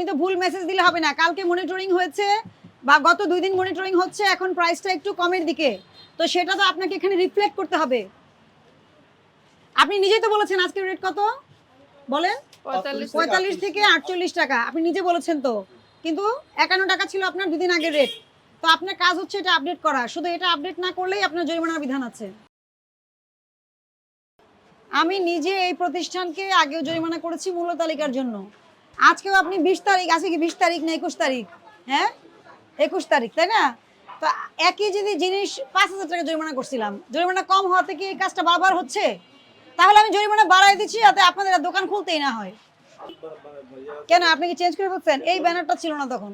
আপনি তো ভুল মেসেজ দিলে হবে না। কালকে মনিটরিং হয়েছে বা গত দুই দিন মনিটরিং হচ্ছে এখন প্রাইসটা একটু কমের দিকে। তো সেটা তো আপনাকে এখানে রিফ্লেক্ট করতে হবে। আপনি নিজেই তো বলেছেন আজকের রেট কত? বলেন। পঁয়তাল্লিশ পঁয়তাল্লিশ থেকে আটচল্লিশ টাকা। আপনি নিজে বলেছেন তো। কিন্তু একান্ন টাকা ছিল আপনার দুদিন আগের রেট তো আপনার কাজ হচ্ছে এটা আপডেট করা। শুধু এটা আপডেট না করলেই আপনার জরিমানার বিধান আছে। আমি নিজে এই প্রতিষ্ঠানকে আগেও জরিমানা করেছি মূল্য তালিকার জন্য। আজকেও আপনি বিশ তারিখ আছে কি বিশ তারিখ না একুশ তারিখ? হ্যাঁ? একুশ তারিখ তাই না? তো একই যদি জিনিস পাঁচ হাজার টাকা জরিমানা করছিলাম জরিমানা কম হওয়া থেকে এই কাজটা বারবার হচ্ছে? তাহলে আমি জরিমানা বাড়াই দিচ্ছি যাতে আপনাদের দোকান খুলতেই না হয়। কেন আপনি কি চেঞ্জ করে ফেলছেন? এই ব্যানারটা ছিল না তখন।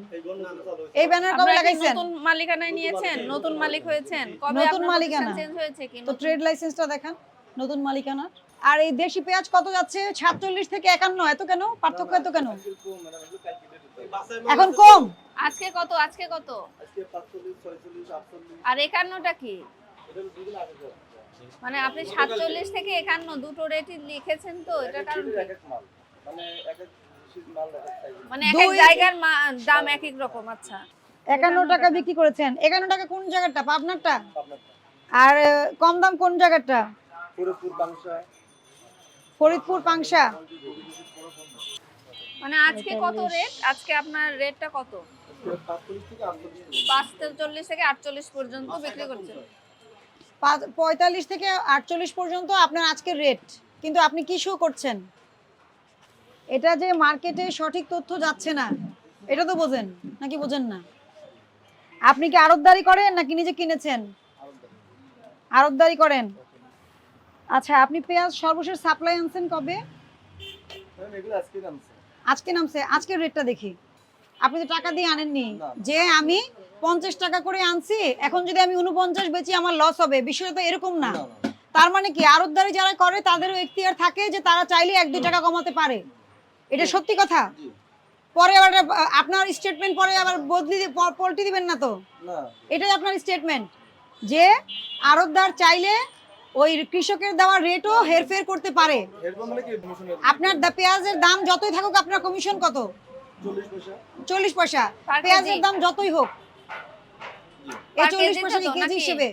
এই ব্যানার কবে লাগাইছেন? নতুন মালিকানায় নিয়েছেন? নতুন মালিক হয়েছেন? কবে নতুন মালিকানা। চেঞ্জ হয়েছে কি? তো ট্রেড লাইসেন্সটা দেখান। নতুন মালিকানা আর এই দেশি পেঁয়াজ কত যাচ্ছে? সাতচল্লিশ থেকে একান্ন এত কেন? পার্থক্য এত কেন? এখন কম। আজকে কত? আজকে কত? আর একান্নটা কি? মানে আপনি সাতচল্লিশ থেকে একান্ন দুটো রেটই লিখেছেন তো এটা কারণ মানে এক এক জায়গার দাম এক এক রকম আচ্ছা। একান্ন টাকা বিক্রি করেছেন। একান্ন টাকা কোন জায়গাটা পাবনারটা? আর কম দাম কোন জায়গাটা ফরিদপুর পাংশা মানে আজকে কত রেট আজকে আপনার রেটটা কত? পাঁচচল্লিশ থেকে আটচল্লিশ পর্যন্ত বিক্রি করছেন পঁয়তাল্লিশ থেকে আটচল্লিশ পর্যন্ত আপনার আজকের রেট কিন্তু আপনি কি শো করছেন? এটা যে মার্কেটে সঠিক তথ্য যাচ্ছে না এটা তো বোঝেন নাকি বোঝেন না? আপনি কি আড়তদারি করেন নাকি নিজে কিনেছেন? আড়তদারি করেন। আচ্ছা আপনি পেঁয়াজ সর্বশেষ সাপ্লাই আনছেন কবে? আজকে নামছে। আজকের রেটটা দেখি। আপনি তো টাকা দিয়ে আনেননি। যে আমি পঞ্চাশ টাকা করে আনছি এখন যদি আমি উনপঞ্চাশ বেচি আমার লস হবে। বিষয়টা তো এরকম না। তার মানে কি আড়তদারি যারা করে তাদেরও এখতিয়ার থাকে যে তারা চাইলে এক দুই টাকা কমাতে পারে। এটা সত্যি কথা? পরে আবার আপনার স্টেটমেন্ট পরে আবার বদলি পল্টি দিবেন না তো? এটাই আপনার স্টেটমেন্ট যে আড়তদার চাইলে ওই কৃষকের দেওয়া রেটও হেরফের করতে পারে। আপনার দা- পেঁয়াজের দাম যতই থাকুক আপনার কমিশন কত? চল্লিশ পয়সা। পেঁয়াজের দাম যতই হোক। এই চল্লিশ পয়সা কেজি হিসেবে?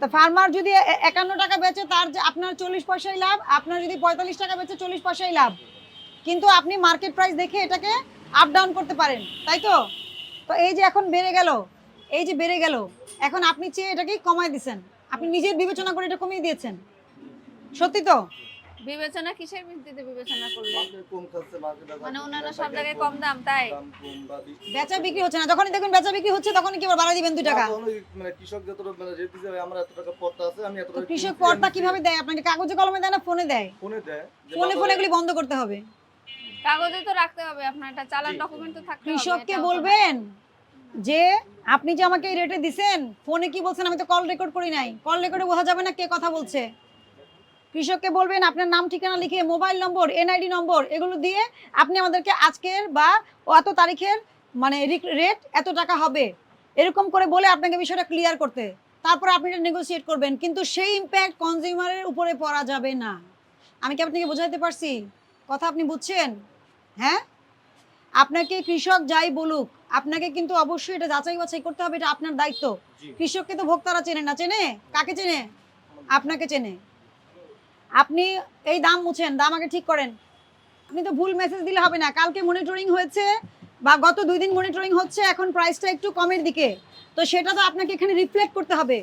তা ফার্মার যদি একান্ন টাকা বেচে তার যে আপনার চল্লিশ পয়সাই লাভ আপনার যদি পঁয়তাল্লিশ টাকা বেচে চল্লিশ পয়সাই লাভ। কিন্তু আপনি মার্কেট প্রাইস দেখে এটাকে আপ ডাউন করতে পারেন তাই তো? তো এই যে এখন বেড়ে গেল এই যে বেড়ে গেল এখন আপনি চেয়ে এটাকে কমায় দিছেন। আপনি নিজের বিবেচনা করে এটা কমিয়ে দিয়েছেন। সত্যি তো? বিবেচনা কিসের ভিত্তিতে বিবেচনা করলেন মানে ওনারা সব জায়গায় কম দাম তাই? বেচা বিক্রি হচ্ছে না। যখনই দেখবেন বেচা বিক্রি হচ্ছে তখনই কি বাড়াই দিবেন দুই টাকা? মানে কৃষক যতটা মানে রেট দিতে হবে আমরা এত টাকা পড়তা আছে আমি এত টাকা কৃষক আমি কীভাবে দেয়? আপনাকে কাগজে কলমে দেয় না ফোনে দেয়? ফোনে দেয় ফোনে ফোনে এগুলি বন্ধ করতে হবে। কাগজে তো রাখতে হবে আপনার একটা চালান ডকুমেন্ট তো থাকতে হবে কৃষককে বলবেন যে আপনি যে আমাকে এই রেটে দিছেন ফোনে কি বলছেন? আমি তো কল রেকর্ড করি নাই। কল রেকর্ডে বোঝা যাবে না কে কথা বলছে। কৃষককে বলবেন, আপনার নাম, ঠিকানা লিখে মোবাইল নম্বর এনআইডি নম্বর এগুলো দিয়ে আপনি আমাদেরকে আজকের বা অত তারিখের মানে রেট এত টাকা হবে। এরকম করে বলে আপনাকে বিষয়টা ক্লিয়ার করতে। তারপর আপনি এটা নেগোসিয়েট করবেন। কিন্তু সেই ইম্প্যাক্ট কনজিউমারের উপরে পড়া যাবে না। আমি কি আপনাকে বোঝাতে পারছি? কথা আপনি বুঝছেন? হ্যাঁ? আপনাকে কৃষক যাই বলুক আপনাকে কিন্তু অবশ্যই এটা যাচাই বাছাই করতে হবে এটা আপনার দায়িত্ব। কৃষককে তো ভোক্তারা চেনে না চেনে? কাকে চেনে? আপনাকে চেনে। আপনি এই দাম মুছেন দাম আগে ঠিক করেন। আপনি তো ভুল মেসেজ দিলে হবে না। কালকে মনিটরিং হয়েছে বা গত দুই দিন মনিটরিং হচ্ছে এখন প্রাইসটা একটু কমের দিকে। তো সেটা তো আপনাকে এখানে রিফ্লেক্ট করতে হবে।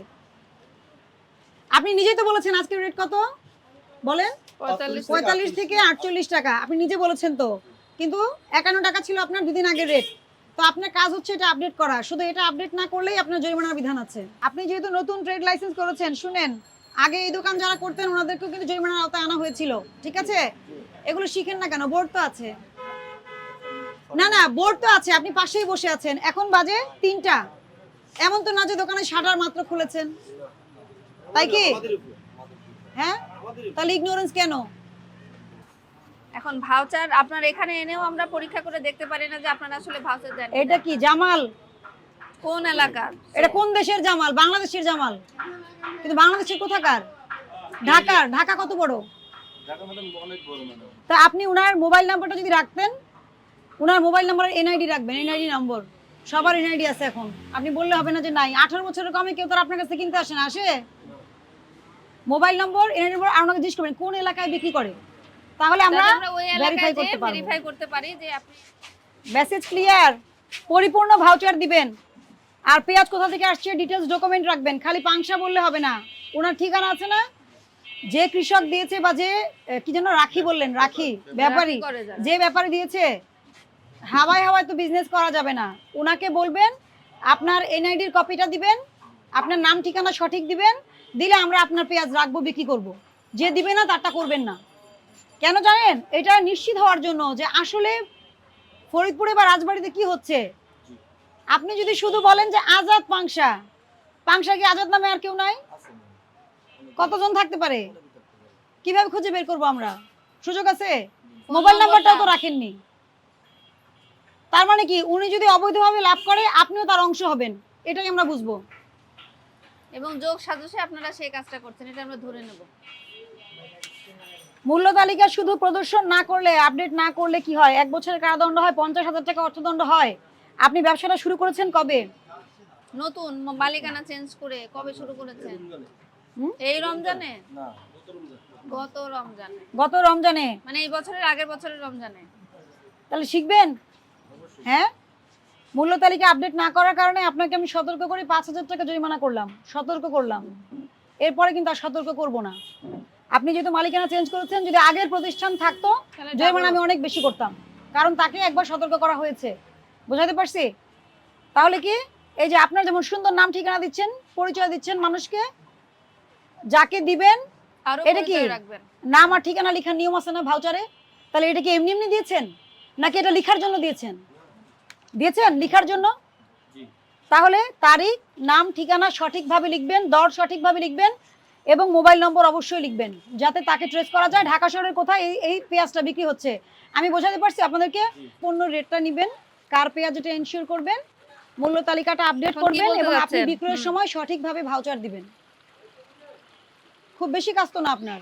আপনি নিজেই তো বলেছেন আজকের রেট কত? বলেন? পঁয়তাল্লিশ পঁয়তাল্লিশ থেকে আটচল্লিশ টাকা। আপনি নিজে বলেছেন তো। কিন্তু একান্ন টাকা ছিল আপনার দুদিন আগের রেট তো আপনার কাজ হচ্ছে এটা আপডেট করা। শুধু এটা আপডেট না করলেই আপনার জরিমানার বিধান আছে। আপনি যেহেতু নতুন ট্রেড লাইসেন্স করেছেন, শুনেন, আগে এই দোকান যারা করতেন ওনাদেরকেও কিন্তু জরিমানার আওতায় আনা হয়েছিল। ঠিক আছে? এগুলো শিখেন না কেন? বোর্ড তো আছে। না না, বোর্ড তো আছে। আপনি পাশেই বসে আছেন। এখন বাজে তিনটা। এমন তো না যে দোকানে শাটার মাত্র খুলেছেন। তাই কি? হ্যাঁ? তাহলে ইগনোরেন্স কেন? এখন ভাউচার আপনার এখানে এনেও আমরা পরীক্ষা করে দেখতে পারি না যে আপনারা আসলে ভাউচার দেন এটা কি জামাল? কোন এলাকার? এটা কোন দেশের জামাল? বাংলাদেশের জামাল। কিন্তু বাংলাদেশের কোথাকার? ঢাকার। ঢাকা কত বড়? ঢাকা ম্যাডাম অনেক বড় ম্যাডাম। তা আপনি উনার মোবাইল নাম্বারটা যদি রাখতেন ওনার মোবাইল নাম্বার এনআইডি রাখবেন এনআইডি নম্বর। সবার এনআইডি আছে এখন। আপনি বললে হবে না যে নাই। আঠারো বছরের কমে কেউ তো আর আপনার কাছে কিনতে আসে না আসে? মোবাইল নম্বর এনআইডি নম্বর আপনাকে জিজ্ঞেস করবেন কোন এলাকায় বিক্রি করে? তাহলে আমরা যে করতে পারব। ভেরিফাই করতে পারি যে আপনি মেসেজ ক্লিয়ার পরিপূর্ণ ভাউচার দিবেন। আর পেঁয়াজ কোথা থেকে আসছে? ডিটেলস ডকুমেন্ট রাখবেন। খালি পাংশা বললে হবে না। ওনার ঠিকানা আছে না? যে কৃষক দিয়েছে বা যে কি যেন রাখি বললেন রাখি ব্যাপারী। যে ব্যাপারী দিয়েছে হাওয়ায় হাওয়ায় তো বিজনেস করা যাবে না। ওনাকে বলবেন আপনার এনআইডির কপিটা দিবেন আপনার নাম ঠিকানা সঠিক দিবেন দিলে আমরা আপনার পেঁয়াজ রাখব বিক্রি করব। যে দিবে না তারটা করবেন না। কেন জানেন? এটা নিশ্চিত হওয়ার জন্য যে আসলে ফরিদপুরে বা রাজবাড়িতে কি হচ্ছে? আপনি যদি শুধু বলেন যে আজাদ পাংশা পাংশা কি আজাদ নামে আর কেউ নাই? কতজন থাকতে পারে? কীভাবে খুঁজে বের করব আমরা? সুযোগ আছে? মোবাইল নাম্বারটাও তো রাখেননি। তার মানে কি উনি যদি অবৈধভাবে লাভ করে আপনিও তার অংশ হবেন। এটাই আমরা বুঝব। এবং যোগ সাজসে আপনারা সেই কাজটা করছেন এটা আমরা ধরে নেব। মূল্য তালিকা শুধু প্রদর্শন না করলে আপডেট না করলে কি হয়? এক বছরের কারাদণ্ড হয় পঞ্চাশ হাজার টাকা অর্থদণ্ড হয়। আপনি ব্যবসাটা শুরু করেছেন কবে? নতুন মালিকানা চেঞ্জ করে কবে শুরু করেছেন? এই রমজানে? গত রমজানে। গত রমজানে। মানে এই বছরের আগের বছরের রমজানে। তাহলে শিখবেন? হ্যাঁ? মূল্য তালিকা আপডেট না করার কারণে আপনাকে আমি সতর্ক করে পাঁচ হাজার টাকা জরিমানা করলাম। সতর্ক করলাম। এরপরে কিন্তু আর সতর্ক করব না। আপনি যেহেতু মালিকানা চেঞ্জ করেছেন যদি আগের প্রতিষ্ঠান থাকতো জরিমানা আমি অনেক বেশি করতাম। কারণ তাকে একবার সতর্ক করা হয়েছে। বোঝাতে পারছি? তাহলে কি এই যে আপনার যেমন সুন্দর নাম ঠিকানা দিচ্ছেন পরিচয় দিচ্ছেন মানুষকে যাকে দিবেন আরও এটা কি? রাখবেন। নাম আর ঠিকানা লেখার নিয়ম আছে না ভাউচারে? তাহলে এটা কি এমনি এমনি দিয়েছেন? নাকি এটা লেখার জন্য দিয়েছেন? দিয়েছেন? লেখার জন্য? তাহলে তারিখ নাম ঠিকানা সঠিকভাবে লিখবেন দর সঠিকভাবে লিখবেন এবং মোবাইল নম্বর অবশ্যই লিখবেন যাতে তাকে ট্রেস করা যায় ঢাকা শহরের কোথায় এই এই পেঁয়াজটা বিক্রি হচ্ছে আমি বোঝাতে পারছি আপনাদেরকে। পণ্য রেটটা নেবেন কার পেঁয়াজ এটা এনশিওর করবেন মূল্য তালিকাটা আপডেট করবেন এবং আপনি বিক্রয়ের। সময় সঠিকভাবে ভাউচার দিবেন খুব বেশি কাজ তো না আপনার